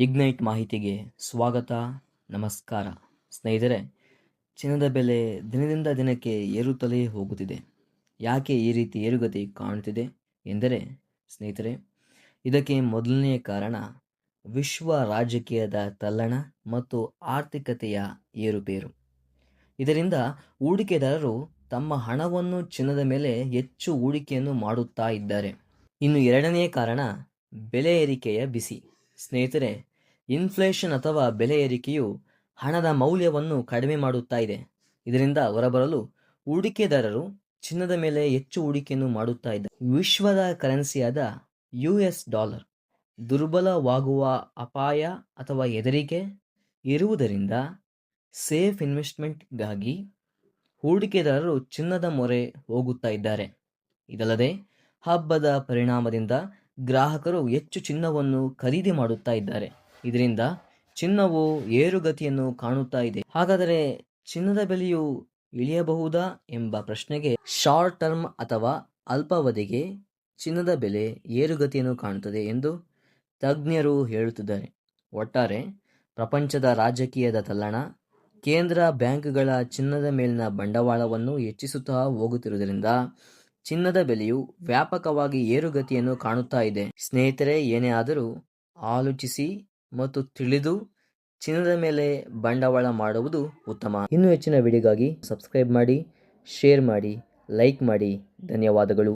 Ignite ಮಾಹಿತಿಗೆ ಸ್ವಾಗತ, ನಮಸ್ಕಾರ. ಸ್ನೇಹಿತರೆ, ಚಿನ್ನದ ಬೆಲೆ ದಿನದಿಂದ ದಿನಕ್ಕೆ ಏರುತ್ತಲೇ ಹೋಗುತ್ತಿದೆ. ಯಾಕೆ ಈ ರೀತಿ ಏರುಗತಿ ಕಾಣುತ್ತಿದೆ ಎಂದರೆ, ಸ್ನೇಹಿತರೆ, ಇದಕ್ಕೆ ಮೊದಲನೆಯ ಕಾರಣ ವಿಶ್ವ ರಾಜಕೀಯದ ತಲ್ಲಣ ಮತ್ತು ಆರ್ಥಿಕತೆಯ ಏರುಪೇರು. ಇದರಿಂದ ಹೂಡಿಕೆದಾರರು ತಮ್ಮ ಹಣವನ್ನು ಚಿನ್ನದ ಮೇಲೆ ಹೆಚ್ಚು ಹೂಡಿಕೆಯನ್ನು ಮಾಡುತ್ತಾ ಇದ್ದಾರೆ. ಇನ್ನು ಎರಡನೆಯ ಕಾರಣ ಬೆಲೆ ಏರಿಕೆಯ ಬಿಸಿ. ಸ್ನೇಹಿತರೆ ಇನ್ಫ್ಲೇಷನ್ ಅಥವಾ ಬೆಲೆ ಏರಿಕೆಯು ಹಣದ ಮೌಲ್ಯವನ್ನು ಕಡಿಮೆ ಮಾಡುತ್ತಾ ಇದೆ. ಇದರಿಂದ ಹೊರಬರಲು ಹೂಡಿಕೆದಾರರು ಚಿನ್ನದ ಮೇಲೆ ಹೆಚ್ಚು ಹೂಡಿಕೆಯನ್ನು ಮಾಡುತ್ತಾ ಇದ್ದಾರೆ. ವಿಶ್ವದ ಕರೆನ್ಸಿಯಾದ ಯು ಎಸ್ ಡಾಲರ್ ದುರ್ಬಲವಾಗುವ ಅಪಾಯ ಅಥವಾ ಹೆದರಿಕೆ ಇರುವುದರಿಂದ ಸೇಫ್ ಇನ್ವೆಸ್ಟ್ಮೆಂಟ್ಗಾಗಿ ಹೂಡಿಕೆದಾರರು ಚಿನ್ನದ ಮೊರೆ ಹೋಗುತ್ತಾ ಇದ್ದಾರೆ. ಇದಲ್ಲದೆ ಹಬ್ಬದ ಪರಿಣಾಮದಿಂದ ಗ್ರಾಹಕರು ಹೆಚ್ಚು ಚಿನ್ನವನ್ನು ಖರೀದಿ ಮಾಡುತ್ತಾ ಇದ್ದಾರೆ. ಇದರಿಂದ ಚಿನ್ನವು ಏರುಗತಿಯನ್ನು ಕಾಣುತ್ತಾ ಇದೆ. ಹಾಗಾದರೆ ಚಿನ್ನದ ಬೆಲೆಯು ಇಳಿಯಬಹುದಾ ಎಂಬ ಪ್ರಶ್ನೆಗೆ ಶಾರ್ಟ್ ಟರ್ಮ್ ಅಥವಾ ಅಲ್ಪಾವಧಿಗೆ ಚಿನ್ನದ ಬೆಲೆ ಏರುಗತಿಯನ್ನು ಕಾಣುತ್ತದೆ ಎಂದು ತಜ್ಞರು ಹೇಳುತ್ತಿದ್ದಾರೆ. ಒಟ್ಟಾರೆ ಪ್ರಪಂಚದ ರಾಜಕೀಯದ ತಲ್ಲಣ, ಕೇಂದ್ರ ಬ್ಯಾಂಕ್ಗಳ ಚಿನ್ನದ ಮೇಲಿನ ಬಂಡವಾಳವನ್ನು ಹೆಚ್ಚಿಸುತ್ತಾ ಹೋಗುತ್ತಿರುವುದರಿಂದ ಚಿನ್ನದ ಬೆಲೆಯು ವ್ಯಾಪಕವಾಗಿ ಏರುಗತಿಯನ್ನು ಕಾಣುತ್ತಾ ಇದೆ. ಸ್ನೇಹಿತರೆ, ಏನೇ ಆದರೂ ಆಲೋಚಿಸಿ. ಮತ್ತು ತಿಳಿದು ಚಿನ್ನದ ಮೇಲೆ ಬಂಡವಾಳ ಮಾಡುವುದು ಉತ್ತಮ. ಇನ್ನೂ ಹೆಚ್ಚಿನ ವಿಡಿಯೋಗಾಗಿ ಸಬ್ಸ್ಕ್ರೈಬ್ ಮಾಡಿ, ಶೇರ್ ಮಾಡಿ, ಲೈಕ್ ಮಾಡಿ. ಧನ್ಯವಾದಗಳು.